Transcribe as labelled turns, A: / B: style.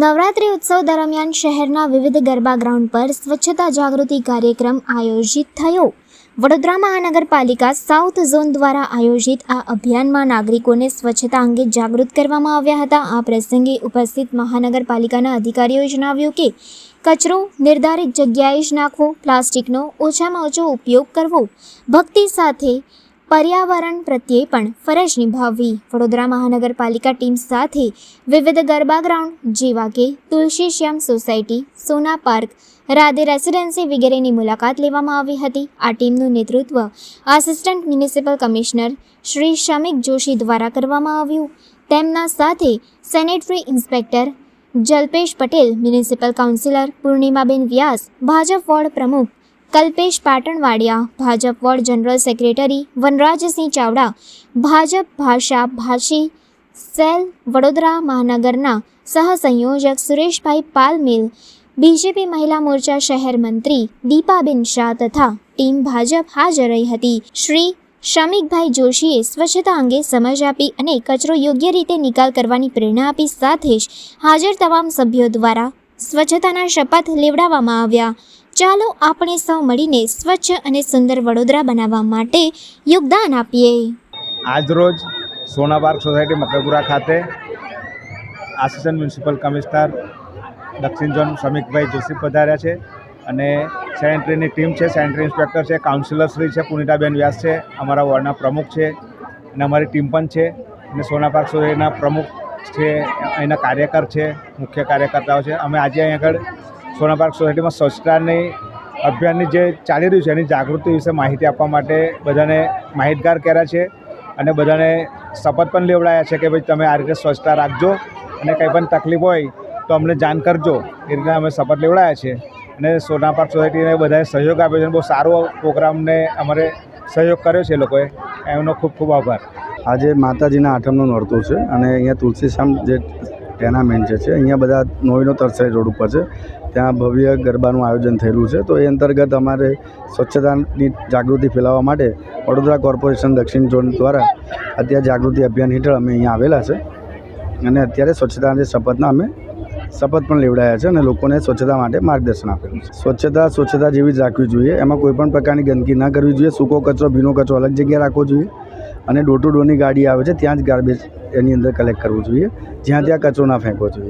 A: નવરાત્રી ઉત્સવ દરમિયાન શહેરના વિવિધ ગરબા ગ્રાઉન્ડ પર સ્વચ્છતા જાગૃતિ કાર્યક્રમ આયોજિત થયો. વડોદરા મહાનગરપાલિકા સાઉથ ઝોન દ્વારા આયોજિત આ અભિયાનમાં નાગરિકોને સ્વચ્છતા અંગે જાગૃત કરવામાં આવ્યા હતા. આ પ્રસંગે ઉપસ્થિત મહાનગરપાલિકાના અધિકારીઓએ જણાવ્યું કે કચરો નિર્ધારિત જગ્યાએ જ નાખવો, પ્લાસ્ટિકનો ઓછામાં ઓછો ઉપયોગ કરવો, ભક્તિ સાથે પર્યાવરણ પ્રત્યે પણ ફરજ નિભાવવી. વડોદરા મહાનગરપાલિકા ટીમ સાથે વિવિધ ગરબા ગ્રાઉન્ડ, જેવા કે Tulsi Shyam society, Sona park, Radhe residency વગેરેની મુલાકાત લેવામાં આવી હતી. આ ટીમનું નેતૃત્વ assistant municipal commissioner Shri Shamik Joshi દ્વારા કરવામાં આવ્યું. તેમના સાથે sanitary inspector Jalpesh Patel, municipal councillor, Purnimaben Vyas, Bhajap ward પ્રમુખ, Kalpesh Patanwadiya, Bhajap ward general secretary, Vanrajsinh Chavda, Bhajap ભાષા ભાષી, સેલ વડોદરા મહાનગરના સહસંયોજક સુરેશભાઈ પાલમેલ, બીજેપી મહિલા મોરચા શહેર મંત્રી દીપાબેન શાહ તથા ટીમ ભાજપ હાજર રહી હતી. શ્રી શમિકભાઈ જોશીએ સ્વચ્છતા અંગે સમજ આપી અને કચરો યોગ્ય રીતે નિકાલ કરવાની પ્રેરણા આપી, સાથે જ હાજર તમામ સભ્યો દ્વારા સ્વચ્છતાના શપથ લેવડાવવામાં આવ્યા. ચાલો આપણે સૌ મળીને સ્વચ્છ અને સુંદર વડોદરા બનાવવા માટે યોગદાન આપીએ.
B: આજરોજ સોના પાર્ક સોસાયટી મકરપુરા ખાતે આસિસ્ટન્ટ મ્યુનિસિપલ કમિશનર દક્ષિણ ઝોન શ્રમિકભાઈ જોશી પધાર્યા છે. અને સેનેટરીની ટીમ છે, સેનેટરી ઇન્સ્પેક્ટર છે કાઉન્સિલરશ્રી છે, પુનિતાબેન વ્યાસ છે, અમારા વોર્ડના પ્રમુખ છે અને અમારી ટીમ પણ છે. અને સોના પાર્ક પ્રમુખ છે અહીંના કાર્યકર છે, મુખ્ય કાર્યકર્તાઓ છે. અમે આજે અહીં આગળ સોના પાર્ક સોસાયટીમાં સ્વચ્છતાની અભિયાનની જે ચાલી રહ્યું છે, એની જાગૃતિ વિશે માહિતી આપવા માટે બધાને માહિતગાર કર્યા છે અને બધાને શપથ પણ લેવડાયા છે કે ભાઈ તમે આ રીતે સ્વચ્છતા રાખજો અને કંઈ પણ તકલીફ હોય તો અમને જાણ કરજો. એ રીતે અમે શપથ લેવડાયા છે. અને સોનાપાટ સોસાયટીને બધાએ સહયોગ આપ્યો છે બહુ સારો પ્રોગ્રામને અમારે સહયોગ કર્યો છે લોકોએ. એમનો ખૂબ ખૂબ આભાર.
C: આજે માતાજીના આઠમનું નોરતું છે અને અહીંયા તુલસીશ્યામ જે ટેનામેન્ટ છે, અહીંયા બધા નોઈનો તરસાઈ રોડ ઉપર છે. ત્યાં ભવ્ય ગરબાનું આયોજન થયેલું છે. તો એ અંતર્ગત અમારે સ્વચ્છતાની જાગૃતિ ફેલાવવા માટે વડોદરા કોર્પોરેશન દક્ષિણ ઝોન દ્વારા અત્યારે જાગૃતિ અભિયાન હેઠળ અમે અહીંયા આવેલા છે. અને અત્યારે સ્વચ્છતાના શપથના અમે શપથ પણ લેવડાયા છે અને લોકોને સ્વચ્છતા માટે માર્ગદર્શન આપેલું છે. સ્વચ્છતા સ્વચ્છતા જેવી જ રાખવી જોઈએ. એમાં કોઈ પણ પ્રકારની ગંદકી ન કરવી જોઈએ. સૂકો કચરો, ભીનો કચરો અલગ જગ્યાએ રાખવો જોઈએ અને ડોર ટુ ડોરની ગાડી આવે છે, ત્યાં જ ગાર્બેજ એની અંદર કલેક્ટ કરવું જોઈએ. જ્યાં ત્યાં કચરો ના ફેંકવો જોઈએ.